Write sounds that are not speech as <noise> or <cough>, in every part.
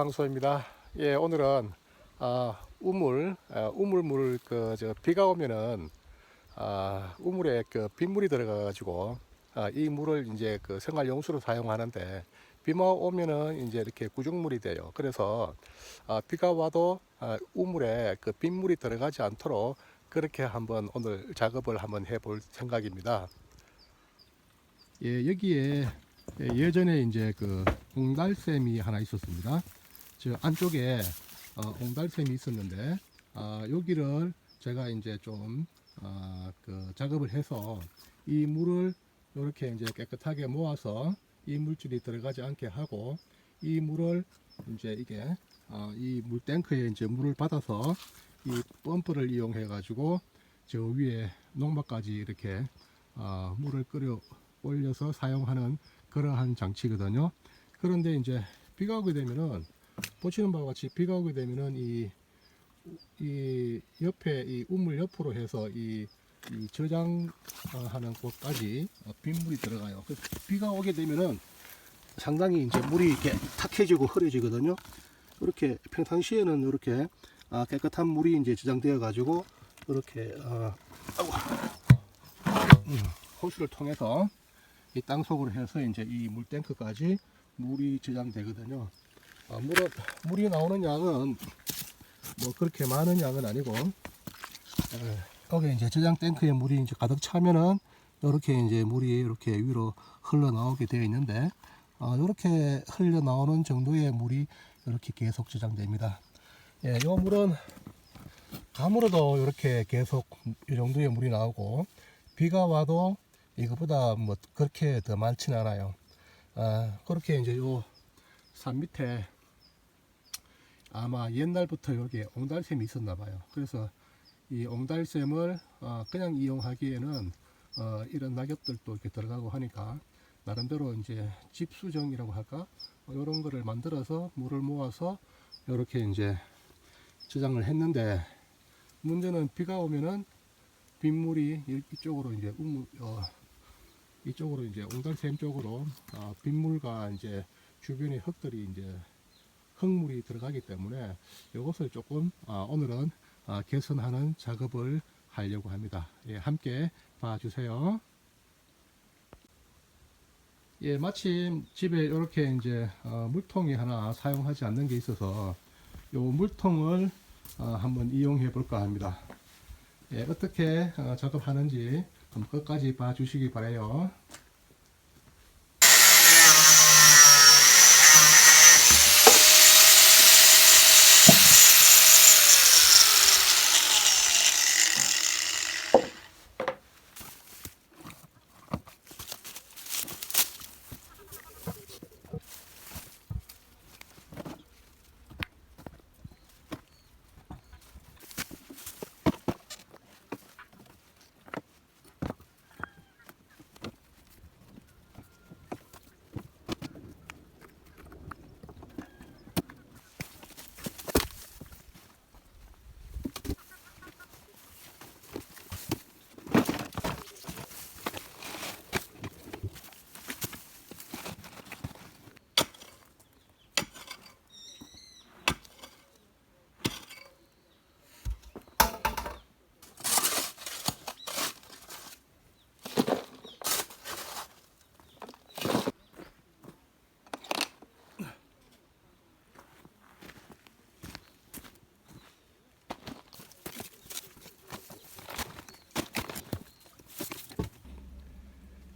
황소입니다. 예, 오늘은 아, 우물, 아, 우물물 그저 비가 오면은 아, 우물에 그 빗물이 들어가 가지고 아, 이 물을 이제 그 생활 용수로 사용하는데 비만 오면은 이제 이렇게 구중물이 돼요. 그래서 아, 비가 와도 아, 우물에 그 빗물이 들어가지 않도록 그렇게 한번 오늘 작업을 한번 해볼 생각입니다. 예, 여기에 예, 예전에 이제 그 옹달샘이 하나 있었습니다. 저 안쪽에 어, 옹달샘이 있었는데 아, 여기를 제가 이제 좀 아, 그 작업을 해서 이 물을 이렇게 이제 깨끗하게 모아서 이 물질이 들어가지 않게 하고 이 물을 이제 이게 아, 이 물탱크에 이제 물을 받아서 이 펌프를 이용해 가지고 저 위에 농막까지 이렇게 아, 물을 끓여 올려서 사용하는 그러한 장치거든요. 그런데 이제 비가 오게 되면은 보시는 바와 같이 비가 오게 되면은 이, 이 옆에 이 우물 옆으로 해서 이, 이 저장하는 곳까지 어, 빗물이 들어가요. 그래서 비가 오게 되면은 상당히 이제 물이 이렇게 탁해지고 흐려지거든요. 이렇게 평상시에는 이렇게 아, 깨끗한 물이 이제 저장되어 가지고 이렇게 아, 음, 호수를 통해서 이 땅 속으로 해서 이제 이 물탱크까지 물이 저장되거든요. 아, 물은, 물이 나오는 양은 뭐 그렇게 많은 양은 아니고, 에, 여기 이제 저장 탱크에 물이 이제 가득 차면은 이렇게 이제 물이 이렇게 위로 흘러나오게 되어 있는데, 아, 이렇게 흘러나오는 정도의 물이 이렇게 계속 저장됩니다. 예, 이 물은 감으로도 이렇게 계속 이 정도의 물이 나오고, 비가 와도 이거보다 뭐 그렇게 더 많지는 않아요. 아, 그렇게 이제 요 산 밑에 아마 옛날부터 여기에 옹달샘이 있었나 봐요. 그래서 이 옹달샘을 어, 그냥 이용하기에는 어, 이런 낙엽들도 이렇게 들어가고 하니까 나름대로 이제 집수정이라고 할까 이런 거를 만들어서 물을 모아서 이렇게 이제 저장을 했는데 문제는 비가 오면은 빗물이 이- 이쪽으로 이제 우물 어, 이쪽으로 이제 옹달샘 쪽으로 어, 빗물과 이제 주변의 흙들이 이제 흙물이 들어가기 때문에 이것을 조금 아, 오늘은 아, 개선하는 작업을 하려고 합니다. 예, 함께 봐주세요. 예, 마침 집에 이렇게 이제 어, 물통이 하나 사용하지 않는 게 있어서 이 물통을 어, 한번 이용해 볼까 합니다. 예, 어떻게 어, 작업하는지 한번 끝까지 봐주시기 바래요.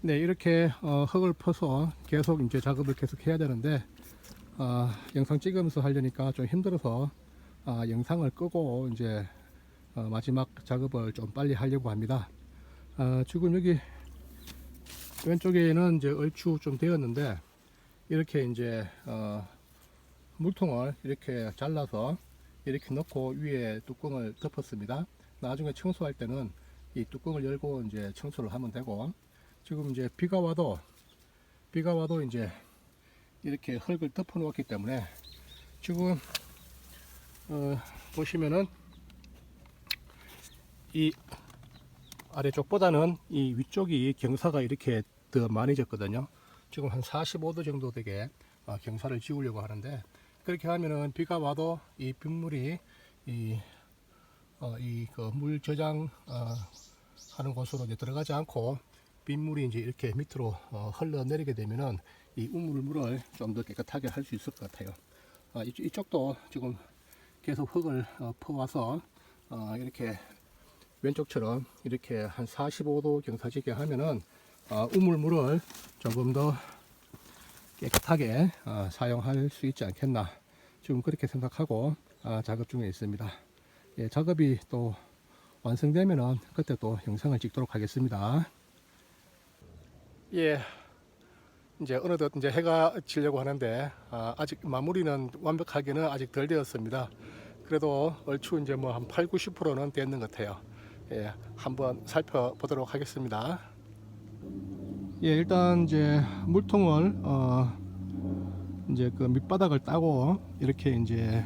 네, 이렇게 어, 흙을 퍼서 계속 이제 작업을 계속 해야 되는데 아, 영상 찍으면서 하려니까 좀 힘들어서 아, 영상을 끄고 이제 어, 마지막 작업을 좀 빨리 하려고 합니다. 아, 지금 여기 왼쪽에는 이제 얼추 좀 되었는데 이렇게 이제 어, 물통을 이렇게 잘라서 이렇게 넣고 위에 뚜껑을 덮었습니다. 나중에 청소할 때는 이 뚜껑을 열고 이제 청소를 하면 되고 지금 이제 비가 와도 비가 와도 이제 이렇게 흙을 덮어 놓았기 때문에 지금 어, 보시면은 이 아래쪽보다는 이 위쪽이 경사가 이렇게 더 많이 졌거든요. 지금 한 45도 정도 되게 어, 경사를 지우려고 하는데 그렇게 하면은 비가 와도 이 빗물이 이, 어, 이그 저장 어, 하는 곳으로 이제 들어가지 않고 빗물이 이제 이렇게 밑으로 어, 흘러내리게 되면은 이 우물물을 좀 더 깨끗하게 할 수 있을 것 같아요. 아, 이쪽, 이쪽 도 지금 계속 흙을 어, 퍼와서 어, 이렇게 왼쪽처럼 이렇게 한 45도 경사지게 하면은 어, 우물물을 조금 더 깨끗하게 어, 사용할 수 있지 않겠나 지금 그렇게 생각하고 어, 작업 중에 있습니다. 예, 작업이 또 완성되면은 그때 또 영상을 찍도록 하겠습니다. 예, 이제 어느덧 이제 해가 지려고 하는데 아, 아직 마무리는 완벽하게는 아직 덜 되었습니다. 그래도 얼추 이제 뭐 한 8, 90%는 됐는 것 같아요. 예, 한번 살펴보도록 하겠습니다. 예, 일단 이제 물통을 어 이제 그 밑바닥을 따고 이렇게 이제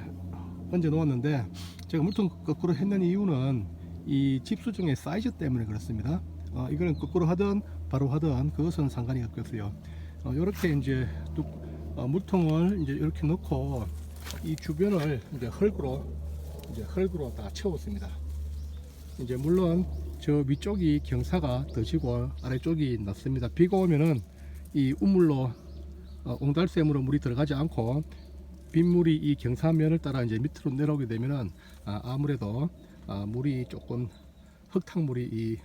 얹어 놓았는데 제가 물통 거꾸로 했는 이유는 이 집수중의 사이즈 때문에 그렇습니다. 어, 이거는 거꾸로 하든 바로 하든 그것은 상관이 없겠어요. 어, 이렇게 이제 뚝, 어, 물통을 이제 이렇게 넣고 이 주변을 이제 흙으로 이제 흙으로 다 채웠습니다. 이제 물론 저 위쪽이 경사가 더 지고 아래쪽이 낮습니다. 비가 오면은 이 우물로 어, 옹달샘으로 물이 들어가지 않고 빗물이 이 경사면을 따라 이제 밑으로 내려오게 되면은 아, 아무래도 아, 물이 조금 흙탕물이 이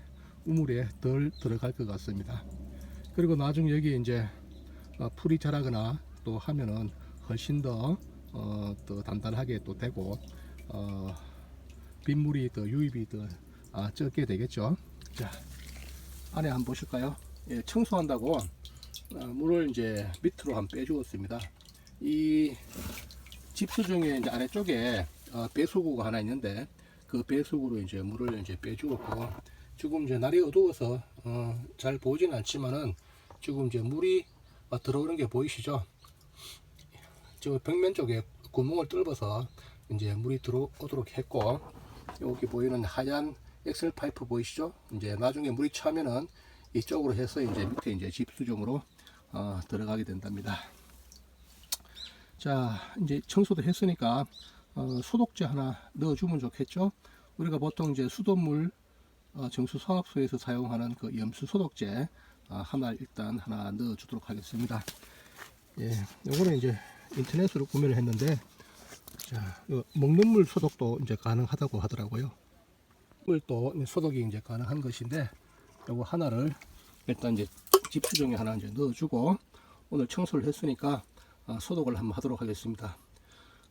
우물에 덜 들어갈 것 같습니다. 그리고 나중에 여기 이제 어, 풀이 자라거나 또 하면은 훨씬 더, 어, 더 단단하게 또 되고 어, 빗물이 더 유입이 더 아, 적게 되겠죠. 자 안에 한번 보실까요? 예, 청소한다고 어, 물을 이제 밑으로 한번 빼주었습니다. 이 집수 중에 이제 아래쪽에 어, 배수구가 하나 있는데 그 배수구로 이제 물을 이제 빼주었고 지금 이제 날이 어두워서 어, 잘 보이지는 않지만은 지금 이제 물이 어, 들어오는 게 보이시죠? 저 벽면 쪽에 구멍을 뚫어서 이제 물이 들어오도록 했고 여기 보이는 하얀 엑셀 파이프 보이시죠? 이제 나중에 물이 차면은 이쪽으로 해서 이제 밑에 이제 집수중으로 어, 들어가게 된답니다. 자, 이제 청소도 했으니까 어, 소독제 하나 넣어주면 좋겠죠? 우리가 보통 이제 수돗물 어, 정수 사업소에서 사용하는 그 염수 소독제 아, 하나 일단 하나 넣어 주도록 하겠습니다. 예, 요거는 이제 인터넷으로 구매를 했는데 자, 요 먹는 물 소독도 이제 가능하다고 하더라고요. 물도 소독이 이제 가능한 것인데 요거 하나를 일단 이제 집수정에 하나 이제 넣어주고 오늘 청소를 했으니까 아, 소독을 한번 하도록 하겠습니다.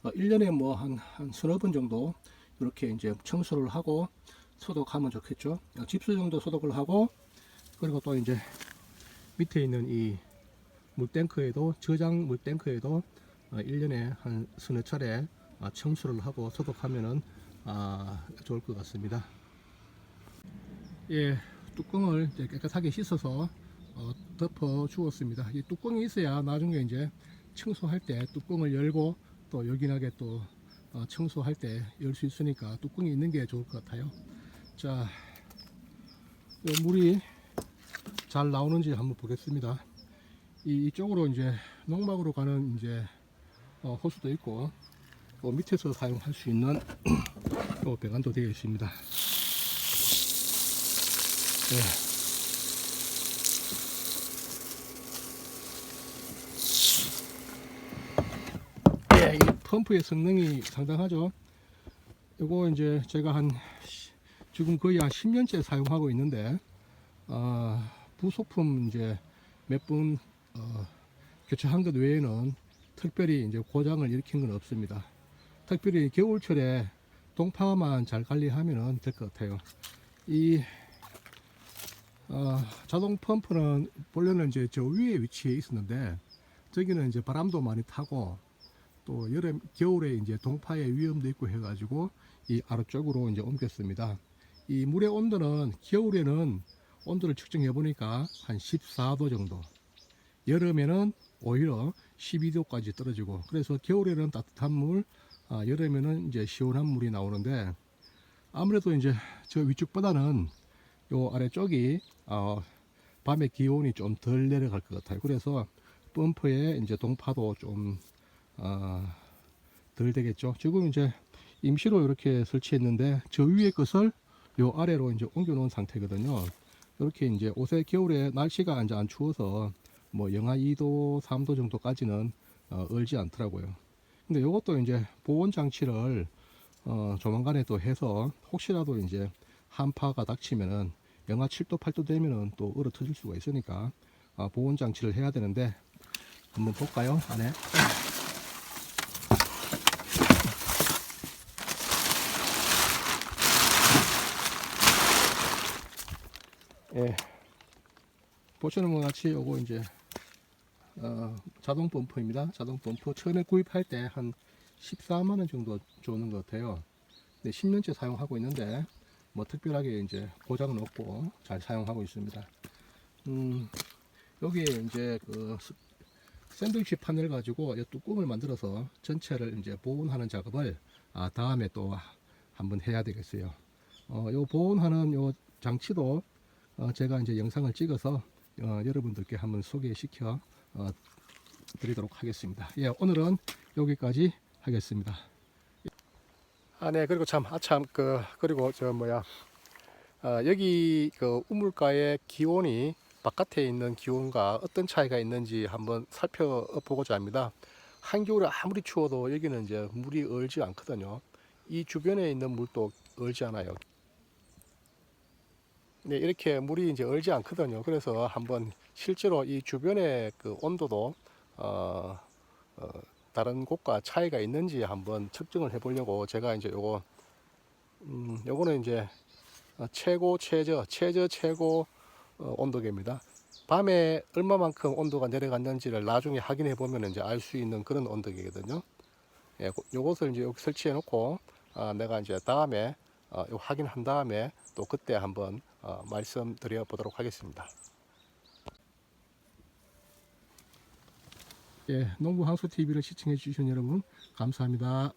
어, 1년에 뭐 한 한 서너 번 정도 이렇게 이제 청소를 하고 소독하면 좋겠죠. 어, 집수 정도 소독을 하고 그리고 또 이제 밑에 있는 이 물탱크에도 저장 물탱크에도 어, 1년에 한 서너 차례 아, 청소를 하고 소독하면은 아, 좋을 것 같습니다. 예, 뚜껑을 깨끗하게 씻어서 어, 덮어 주었습니다. 이 뚜껑이 있어야 나중에 이제 청소할 때 뚜껑을 열고 또 요긴하게 또 어, 청소할 때 열 수 있으니까 뚜껑이 있는 게 좋을 것 같아요. 자, 요 물이 잘 나오는지 한번 보겠습니다. 이, 이쪽으로 이제 농막으로 가는 이제 어, 호수도 있고 또 밑에서 사용할 수 있는 또 <clears throat> 배관도 되어 있습니다. 네. 예, 이 펌프의 성능이 상당하죠. 이거 이제 제가 한 시- 지금 거의 한 10년째 사용하고 있는데 아, 부속품 이제 몇번 어, 교체한 것 외에는 특별히 이제 고장을 일으킨 건 없습니다. 특별히 겨울철에 동파만 잘 관리하면 될 것 같아요. 이 어, 자동 펌프는 본래는 이제 저 위에 위치해 있었는데 저기는 이제 바람도 많이 타고 또 여름 겨울에 이제 동파의 위험도 있고 해가지고 이 아래쪽으로 이제 옮겼습니다. 이 물의 온도는 겨울에는 온도를 측정해 보니까 한 14도 정도. 여름에는 오히려 12도까지 떨어지고 그래서 겨울에는 따뜻한 물, 아, 여름에는 이제 시원한 물이 나오는데 아무래도 이제 저 위쪽보다는 요 아래쪽이 어, 밤에 기온이 좀 덜 내려갈 것 같아요. 그래서 펌프에 이제 동파도 좀 어, 덜 되겠죠. 지금 이제 임시로 이렇게 설치했는데 저 위에 것을 요 아래로 이제 옮겨 놓은 상태거든요. 이렇게 이제 옷에 겨울에 날씨가 이제 안 추워서 뭐 영하 2도, 3도 정도까지는 어, 얼지 않더라고요. 근데 이것도 이제 보온 장치를 어, 조만간에 또 해서 혹시라도 이제 한파가 닥치면은 영하 7도, 8도 되면은 또 얼어 터질 수가 있으니까 아, 보온 장치를 해야 되는데 한번 볼까요? 안에 보시는 것 같이 요거 이제 어, 자동 펌프입니다. 자동 펌프 처음에 구입할 때 한 14만 원 정도 주는 것 같아요. 네, 10년째 사용하고 있는데 뭐 특별하게 이제 고장은 없고 잘 사용하고 있습니다. 음, 여기에 이제 그 스- 샌드위치 판을 가지고 이 뚜껑을 만들어서 전체를 이제 보온하는 작업을 아, 다음에 또 한번 해야 되겠어요. 어, 요 보온하는 요 장치도 어, 제가 이제 영상을 찍어서 어, 여러분들께 한번 소개시켜 어, 드리도록 하겠습니다. 예, 오늘은 여기까지 하겠습니다. 아, 네, 그리고 참, 아참, 그, 그리고 저 뭐야, 어, 여기 그 우물가의 기온이 바깥에 있는 기온과 어떤 차이가 있는지 한번 살펴보고자 합니다. 한겨울에 아무리 추워도 여기는 이제 물이 얼지 않거든요. 이 주변에 있는 물도 얼지 않아요. 네, 이렇게 물이 이제 얼지 않거든요. 그래서 한번 실제로 이 주변의 그 온도도 어, 어, 다른 곳과 차이가 있는지 한번 측정을 해보려고 제가 이제 요거 음, 요거는 이제 어, 최고 최저 최저 최고 어, 온도계입니다. 밤에 얼마만큼 온도가 내려갔는지를 나중에 확인해 보면 이제 알 수 있는 그런 온도계거든요. 예, 고- 요것을 이제 여기 설치해 놓고 아, 내가 이제 다음에 어, 요 확인한 다음에 또 그때 한번 어, 말씀드려 보도록 하겠습니다. 예, 농부 항수 TV를 시청해 주신 여러분 감사합니다.